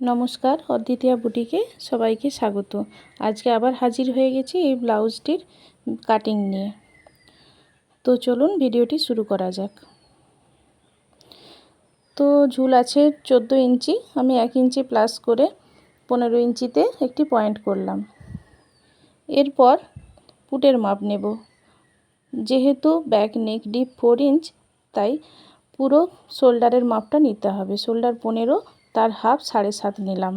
নমস্কার, অদ্বিতীয়া বুটিকে সবাইকে স্বাগত। আজকে আবার হাজির হয়ে গেছি এই ব্লাউজটির কাটিং নিয়ে। তো চলুন ভিডিওটি শুরু করা যাক। তো ঝুল আছে চোদ্দ ইঞ্চি, আমি এক ইঞ্চি প্লাস করে পনেরো ইঞ্চিতে একটি পয়েন্ট করলাম। এরপর পুটের মাপ নেব। যেহেতু back neck deep four inch তাই পুরো শোল্ডারের মাপটা নিতে হবে। শোল্ডার পনেরো তার হাফ সাড়ে সাত নিলাম।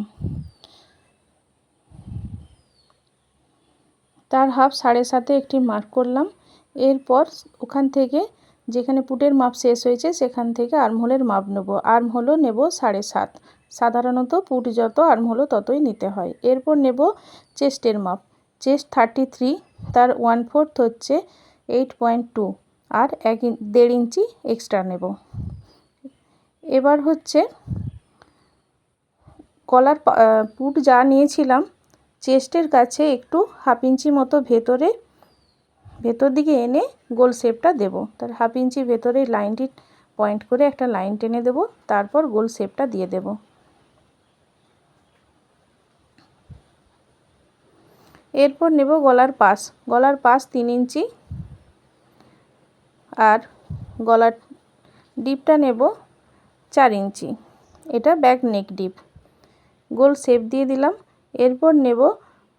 তার হাফ সাড়ে সাতে একটি মার্ক করলাম। এরপর ওখান থেকে যেখানে পুটের মাপ শেষ হয়েছে, সেখান থেকে আর্মহোলের মাপ নেব। আর্মহোলও নেব সাড়ে সাত। সাধারণত পুট যত আর্মহোলও ততই নিতে হয়। এরপর নেব চেস্টের মাপ। চেস্ট থার্টি থ্রি তার ওয়ান ফোর্থ হচ্ছে এইট পয়েন্ট টু আর এক দেড় ইঞ্চি এক্সট্রা নেব। এবার হচ্ছে গলার পুট যা নিয়েছিলাম, চেস্টের কাছে একটু হাফ ইঞ্চি মতো ভেতরে, ভেতর দিকে এনে গোল শেপটা দেব। তার হাফ ইঞ্চি ভেতরে লাইনটি পয়েন্ট করে একটা লাইন টেনে দেব, তারপর গোল শেপটা দিয়ে দেব। এরপর নেব গলার পাশ। গলার পাশ তিন ইঞ্চি। আর গলার ডিপটা নেব চার ইঞ্চি। এটা ব্যাক নেক ডিপ। গোল শেপ দিয়ে দিলাম। এরপর নেব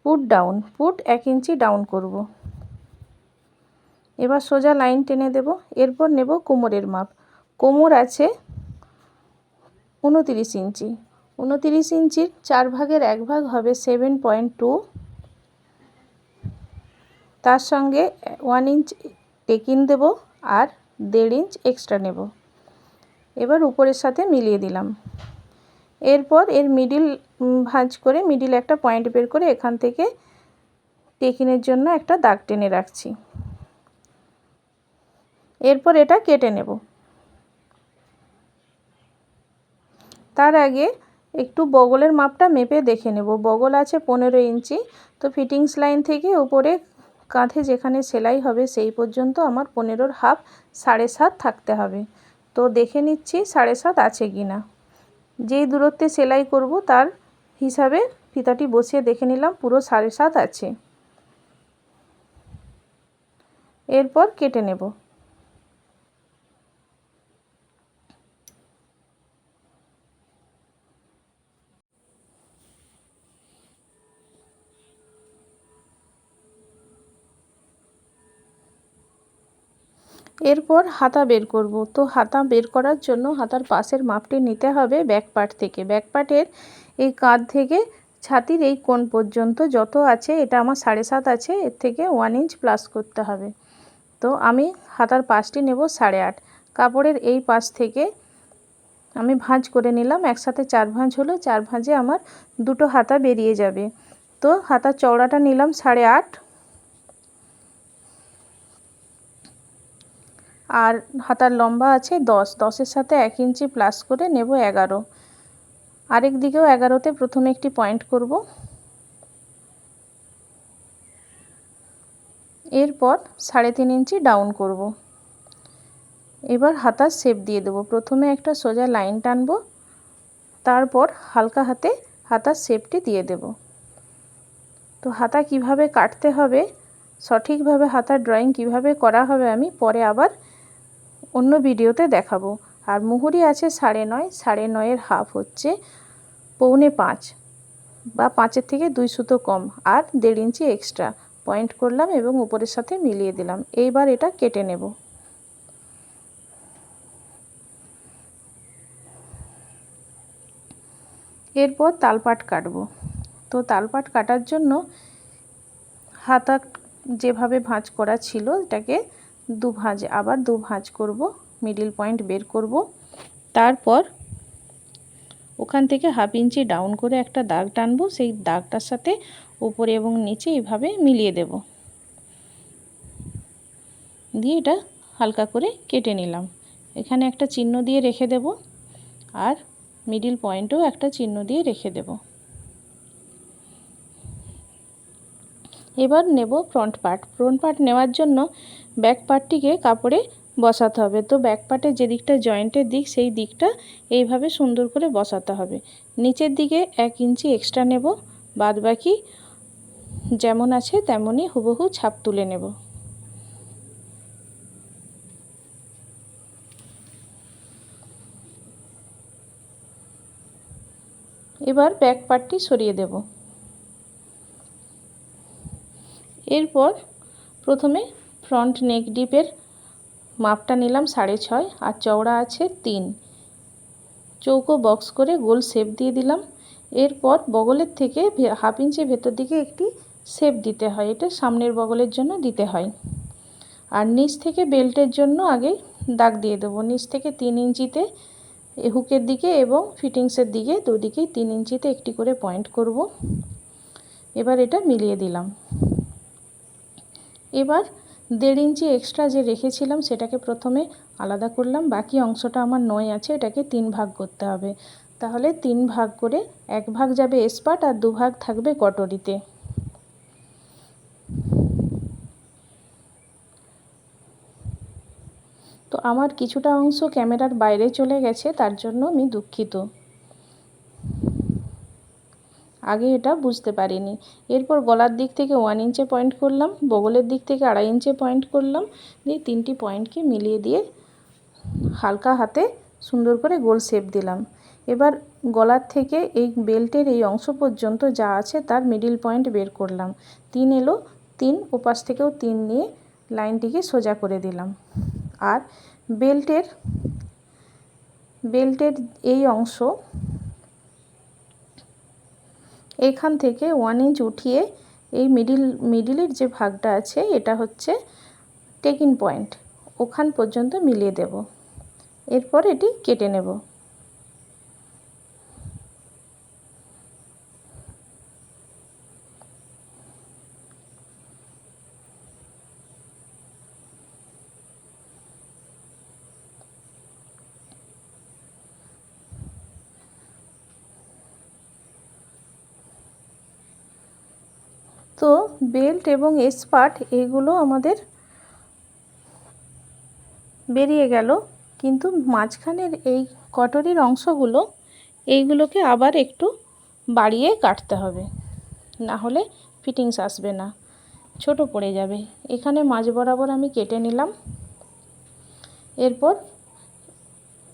পুট ডাউন। পুট এক ইঞ্চি ডাউন করব। এবার সোজা লাইন টেনে দেব। এরপর নেব কোমরের মাপ। কোমর আছে উনতিরিশ ইঞ্চি। উনতিরিশ ইঞ্চির চার ভাগের এক ভাগ হবে সেভেন পয়েন্ট টু। তার সঙ্গে ওয়ান ইঞ্চ টেকিন দেব আর দেড় ইঞ্চ এক্সট্রা নেব। এবার উপরের সাথে মিলিয়ে দিলাম। এরপর এর মিডিল ভাঁজ করে মিডিল একটা পয়েন্ট বের করে এখান থেকে টেকিনের জন্য একটা দাগ টেনে রাখছি। এরপর এটা কেটে নেব। তার আগে একটু বগলের মাপটা মেপে দেখে নেব। বগল আছে পনেরো ইঞ্চি, তো ফিটিংস লাইন থেকে উপরে কাঁধে যেখানে সেলাই হবে সেই পর্যন্ত আমার পনেরোর হাফ সাড়ে সাত থাকতে হবে। তো দেখে নিচ্ছি সাড়ে সাত আছে কি না যেই দূরত্বে সেলাই করব, তার হিসাবে ফিতাটি বসিয়ে দেখে নিলাম, পুরো সাড়ে সাত আছে। এরপর কেটে নেব। এরপর হাতা বের করব। তো হাতা বের করার জন্য হাতার পাশের মাপটি নিতে হবে ব্যাক পার্ট থেকে। ব্যাক পার্টের এই কাঁধ থেকে ছাতির এই কোণ পর্যন্ত যত আছে, এটা আমার সাড়ে সাত আছে, এর থেকে ওয়ান ইঞ্চ প্লাস করতে হবে। তো আমি হাতার পাশটি নেব সাড়ে আট। কাপড়ের এই পাশ থেকে আমি ভাঁজ করে নিলাম, একসাথে চার ভাঁজ হলো, চার ভাঁজে আমার দুটো হাতা বেরিয়ে যাবে। তো হাতার চওড়াটা নিলাম সাড়ে আট আর হাতার লম্বা আছে দশ। দশের সাথে এক ইঞ্চি প্লাস করে নেব এগারো। আরেক দিকেও এগারোতে প্রথমে একটি পয়েন্ট করব। এরপর সাড়ে তিন ইঞ্চি ডাউন করব। এবার হাতার শেপ দিয়ে দেবো। প্রথমে একটা সোজা লাইন টানব, তারপর হালকা হাতে হাতার শেপটি দিয়ে দেব। তো হাতা কীভাবে কাটতে হবে, সঠিকভাবে হাতার ড্রয়িং কীভাবে করা হবে আমি পরে আবার অন্য ভিডিওতে দেখাবো। আর মুহুরি আছে সাড়ে নয়, সাড়ে নয়ের হাফ হচ্ছে পৌনে পাঁচ বা পাঁচের থেকে দুই সুতো কম আর দেড় ইঞ্চি এক্সট্রা পয়েন্ট করলাম এবং উপরের সাথে মিলিয়ে দিলাম। এইবার এটা কেটে নেব। এরপর তালপাট কাটবো। তো তালপাট কাটার জন্য হাতা যেভাবে ভাঁজ করা ছিল, এটাকে দু ভাঁজ আবার দু ভাঁজ করব মিডিল পয়েন্ট বের করব। তারপর ওখান থেকে হাফ ইঞ্চি ডাউন করে একটা দাগ টানবো, সেই দাগটার সাথে উপরে এবং নিচে এইভাবে মিলিয়ে দেব। দিয়ে এটা হালকা করে কেটে নিলাম। এখানে একটা চিহ্ন দিয়ে রেখে দেব, আর মিডিল পয়েন্টেও একটা চিহ্ন দিয়ে রেখে দেব। এবার নেব ফ্রন্ট পার্ট ফ্রন্ট পার্ট নেওয়ার জন্য ব্যাক পার্টটিকে কাপড়ে বসাতে হবে। তো ব্যাক পার্টের যে দিকটা জয়েন্টের দিক, সেই দিকটা এইভাবে সুন্দর করে বসাতে হবে। নিচের দিকে এক ইঞ্চি এক্সট্রা নেব, বাদ বাকি যেমন আছে তেমনই হুবহু ছাপ তুলে নেব। এবার ব্যাক পার্টটি সরিয়ে দেব। এরপর প্রথমে ফ্রন্ট নেক ডিপের মাপটা নিলাম সাড়ে ছয় আর চওড়া আছে তিন। চৌকো বক্স করে গোল শেপ দিয়ে দিলাম। এরপর বগলের থেকে হাফ ইঞ্চি ভেতর দিকে একটি শেপ দিতে হয়। এটা সামনের বগলের জন্য দিতে হয়। আর নিচ থেকে বেল্টের জন্য আগে দাগ দিয়ে দেবো। নিচ থেকে তিন ইঞ্চিতে হুকের দিকে এবং ফিটিংসের দিকে দুদিকেই তিন ইঞ্চিতে একটি করে পয়েন্ট করব। এবার এটা মিলিয়ে দিলাম। এবার দেড় ইঞ্চি এক্সট্রা যে রেখেছিলাম সেটাকে প্রথমে আলাদা করলাম, বাকি অংশটা আমার নয় আছে, এটাকে তিন ভাগ করতে হবে। তাহলে তিন ভাগ করে এক ভাগ যাবে এসপাট আর দু ভাগ থাকবে কটরিতে। তো আমার কিছুটা অংশ ক্যামেরার বাইরে চলে গেছে, তার জন্য আমি দুঃখিত। আগে এটা বুঝতে পারিনি। এরপর গলার দিক থেকে ওয়ান ইঞ্চে পয়েন্ট করলাম, বগলের দিক থেকে আড়াই ইঞ্চে পয়েন্ট করলাম, দিয়ে তিনটি পয়েন্টকে মিলিয়ে দিয়ে হালকা হাতে সুন্দর করে গোল শেপ দিলাম। এবার গলার থেকে এই বেল্টের এই অংশ পর্যন্ত যা আছে তার মিডিল পয়েন্ট বের করলাম। তিন এলো, তিন ওপাশ থেকেও তিন নিয়ে লাইনটিকে সোজা করে দিলাম। আর বেল্টের বেল্টের এই অংশ এখান থেকে ওয়ান ইঞ্চ উঠিয়ে এই মিডিল মিডিলের যে ভাগটা আছে, এটা হচ্ছে টেকিং পয়েন্ট ওখান পর্যন্ত মিলিয়ে দেব। এরপর এটি কেটে নেব। তো বেল্ট এবং এসপার্ট এগুলো আমাদের বেরিয়ে গেল। কিন্তু মাঝখানের এই কটরির অংশগুলো, এইগুলোকে আবার একটু বাড়িয়ে কাটতে হবে। না হলে ফিটিংস আসবে না। ছোট পড়ে যাবে। এখানে মাঝ বরাবর আমি কেটে নিলাম। এরপর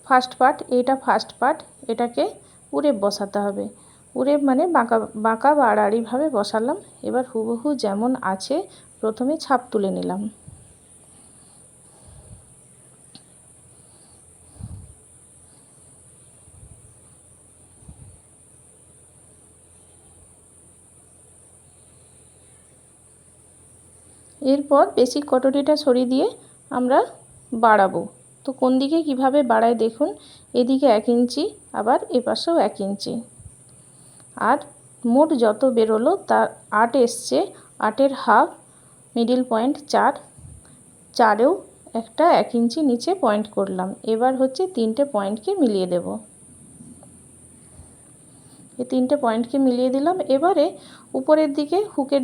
ফার্স্ট পার্ট, এটা ফার্স্ট পার্ট, এটাকে উড়ে বসাতে হবে। উড়ে মানে বাঁকা বাঁকা বা আড়াআড়িভাবে বসালাম। এবার হুবহু যেমন আছে, প্রথমে ছাপ তুলে নিলাম। এরপর বেসিক কটরিটা সরিয়ে দিয়ে আমরা বাড়াবো। তো কোন দিকে কীভাবে বাড়ায় দেখুন, এদিকে এক ইঞ্চি, আবার এপাশেও এক ইঞ্চি। আর মোট যত বেরোলো তার আট এসছে। আটের হাফ মিডিল পয়েন্ট চার, চারেও একটা এক ইঞ্চি নিচে পয়েন্ট করলাম। এবার হচ্ছে তিনটে পয়েন্টকে মিলিয়ে দেব। এই তিনটে পয়েন্টকে মিলিয়ে দিলাম। এবারে উপরের দিকে হুকের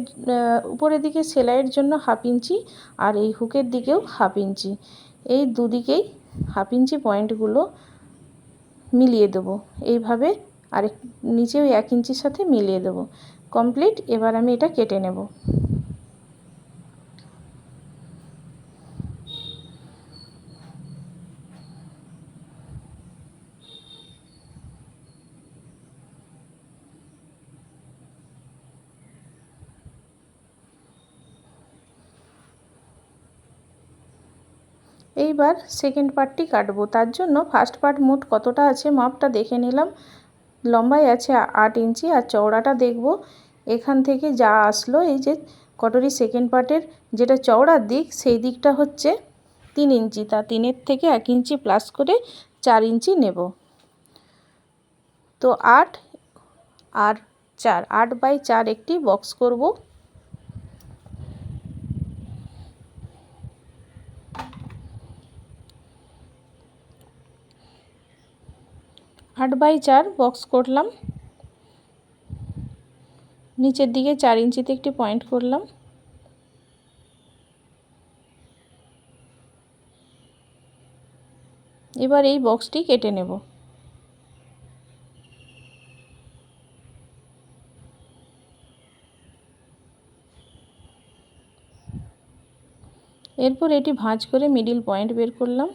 উপরের দিকে সেলাইয়ের জন্য হাফ ইঞ্চি আর এই হুকের দিকেও হাফ ইঞ্চি। এই দুদিকেই হাফ ইঞ্চি পয়েন্টগুলো মিলিয়ে দেবো। এইভাবে আরেক নিচে ওই এক ইঞ্চির সাথে মিলিয়ে দেবো। কমপ্লিট, এবার আমি এটা কেটে নেব। এইবার সেকেন্ড পার্টটি কাটবো। তার জন্য ফার্স্ট পার্ট মোট কতটা আছে মাপটা দেখে নিলাম। লম্বায় আছে আট ইঞ্চি, আর চওড়াটা দেখব। এখান থেকে যা আসলো, এই যে কটরি সেকেন্ড পার্টের যেটা চওড়ার দিক, সেই দিকটা হচ্ছে তিন ইঞ্চি। তা তিনের থেকে এক ইঞ্চি প্লাস করে চার ইঞ্চি নেব। তো আট আর চার, আট বাই চার একটি বক্স করব। আট বাই চার বক্স করলাম। নিচের দিকে চার ইঞ্চিতে একটি পয়েন্ট করলাম। এবার এই বক্সটি কেটে নেব। এরপর এটি ভাঁজ করে মিডিল পয়েন্ট বের করলাম।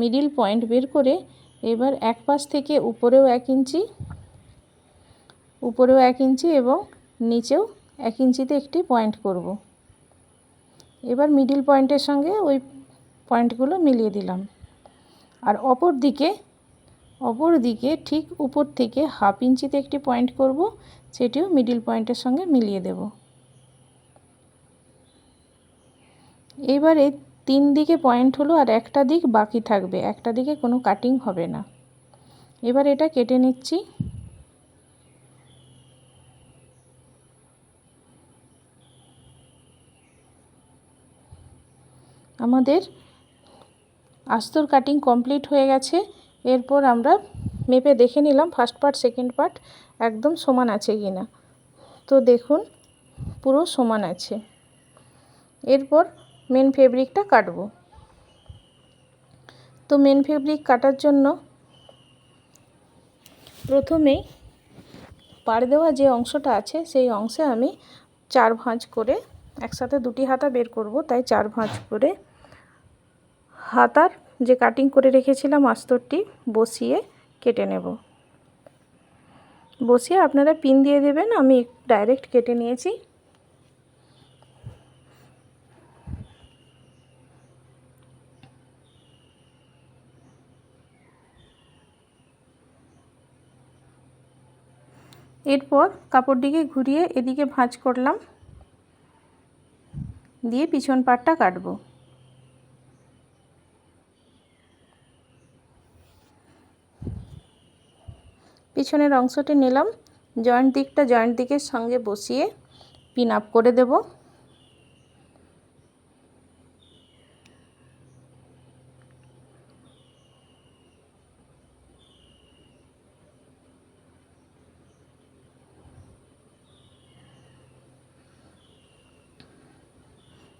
মিডিল পয়েন্ট বের করে এবার এক পাশ থেকে উপরেও এক ইঞ্চি, উপরেও এক ইঞ্চি এবং নিচেও এক ইঞ্চিতে একটি পয়েন্ট করব। এবার মিডিল পয়েন্টের সঙ্গে ওই পয়েন্টগুলো মিলিয়ে দিলাম। আর অপর দিকে অপর দিকে ঠিক উপর থেকে হাফ ইঞ্চিতে একটি পয়েন্ট করব, সেটিও মিডিল পয়েন্টের সঙ্গে মিলিয়ে দেব। এবারে তিন দিকে পয়েন্ট হলো আর একটা দিক বাকি থাকবে, একটা দিকে কোনো কাটিং হবে না। এবার এটা কেটে নিচ্ছি। আমাদের আস্তর কাটিং কমপ্লিট হয়ে গেছে। এরপর আমরা মেপে দেখে নিলাম ফার্স্ট পার্ট সেকেন্ড পার্ট একদম সমান আছে কি না তো দেখুন, পুরো সমান আছে। এরপর মেন ফেব্রিকটা কাটবো। তো মেন ফেব্রিক কাটার জন্য প্রথমেই পাড় দেওয়া যে অংশটা আছে, সেই অংশে আমি চার ভাঁজ করে একসাথে দুটি হাতা বের করব। তাই চার ভাঁজ করে হাতার যে কাটিং করে রেখেছিলাম আস্তরটি বসিয়ে কেটে নেব। বসিয়ে আপনারা পিন দিয়ে দেবেন, আমি ডাইরেক্ট কেটে নিয়েছি। এরপর কাপড়টিকে ঘুরিয়ে এদিকে ভাঁজ করলাম। দিয়ে পিছন পাটটা কাটবো। পিছনের অংশটি নিলাম। জয়েন্ট দিকটা জয়েন্ট দিকের সঙ্গে বসিয়ে পিন আপ করে দেব।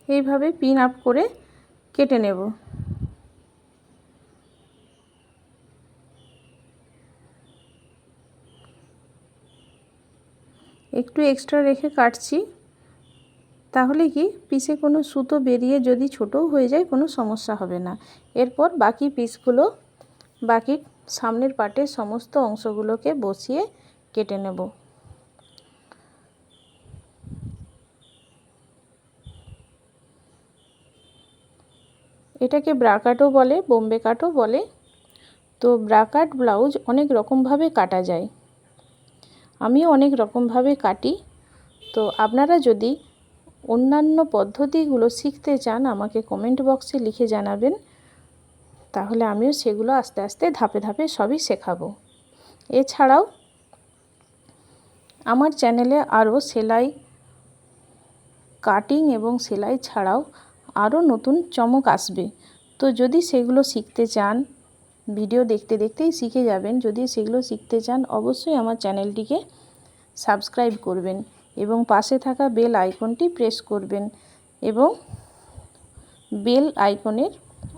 এইভাবে পিন আপ করে কেটে নেব। একটু এক্সট্রা রেখে কাটছি, তাহলে কি পিসে কোনো সুতো বেরিয়ে যদি ছোটও হয়ে যায় কোনো সমস্যা হবে না। এরপর বাকি পিসগুলো বাকি সামনের পাটের সমস্ত অংশগুলোকে বসিয়ে কেটে নেব। এটাকে ব্রাকাটও বলে, বোম্বে কাটও বলে। তো ব্রাকাট ব্লাউজ অনেক রকমভাবে কাটা যায়। আমিও অনেক রকমভাবে কাটি। তো আপনারা যদি অন্যান্য পদ্ধতিগুলো শিখতে চান, আমাকে কমেন্ট বক্সে লিখে জানাবেন। তাহলে আমিও সেগুলো আস্তে আস্তে ধাপে ধাপে সবই শেখাবো। এছাড়াও আমার চ্যানেলে আরও সেলাই কাটিং এবং সেলাই ছাড়াও আরও নতুন চমক আসবে। তো যদি সেগুলো শিখতে চান, ভিডিও দেখতে দেখতেই শিখে যাবেন। যদি সেগুলো শিখতে চান, অবশ্যই আমার চ্যানেলটিকে সাবস্ক্রাইব করবেন এবং পাশে থাকা বেল আইকনটি প্রেস করবেন এবং বেল আইকনের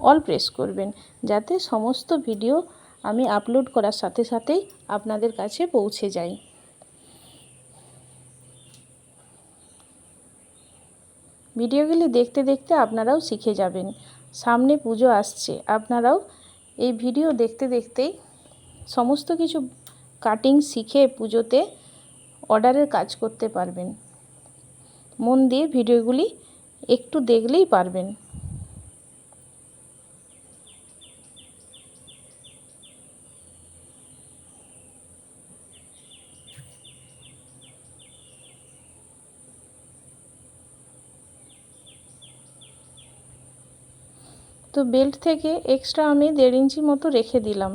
অল প্রেস করবেন যাতে সমস্ত ভিডিও আমি আপলোড করার সাথে সাথেই আপনাদের কাছে পৌঁছে যায়। ভিডিওগুলি দেখতে দেখতে আপনারাও শিখে যাবেন। সামনে পুজো আসছে। আপনারাও এই ভিডিও দেখতে দেখতেই সমস্ত কিছু কাটিং শিখে পুজোতে অর্ডারের কাজ করতে পারবেন। মন দিয়ে ভিডিওগুলি একটু দেখলেই পারবেন। তো বেল্ট থেকে এক্সট্রা আমি দেড় ইঞ্চি মতো রেখে দিলাম।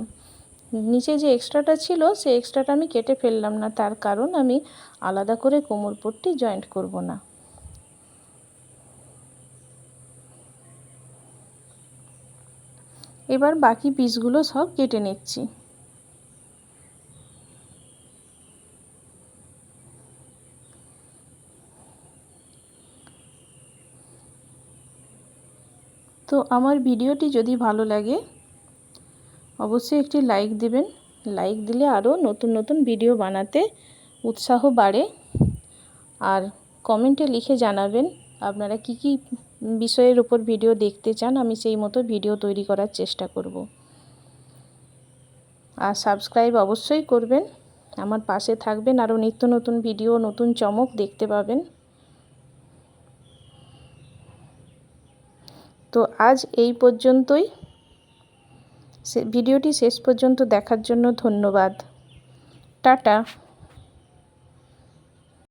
নিচে যে এক্সট্রাটা ছিল, সে এক্সট্রাটা আমি কেটে ফেললাম না। তার কারণ আমি আলাদা করে কোমর পট্টি জয়েন্ট করব না। এবার বাকি পিসগুলো সব কেটে নিচ্ছি। তো আমার ভিডিওটি যদি ভালো লাগে, অবশ্যই একটি লাইক দেবেন। লাইক দিলে আরও নতুন নতুন ভিডিও বানাতে উৎসাহ বাড়ে। আর কমেন্টে লিখে জানাবেন আপনারা কি কি বিষয়ের উপর ভিডিও দেখতে চান, আমি সেই মতো ভিডিও তৈরি করার চেষ্টা করব। আর সাবস্ক্রাইব অবশ্যই করবেন। আমার পাশে থাকবেন, আরও নিত্য নতুন ভিডিও নতুন চমক দেখতে পাবেন। তো আজ এই পর্যন্তই। ভিডিওটি শেষ পর্যন্ত দেখার জন্য ধন্যবাদ। টাটা।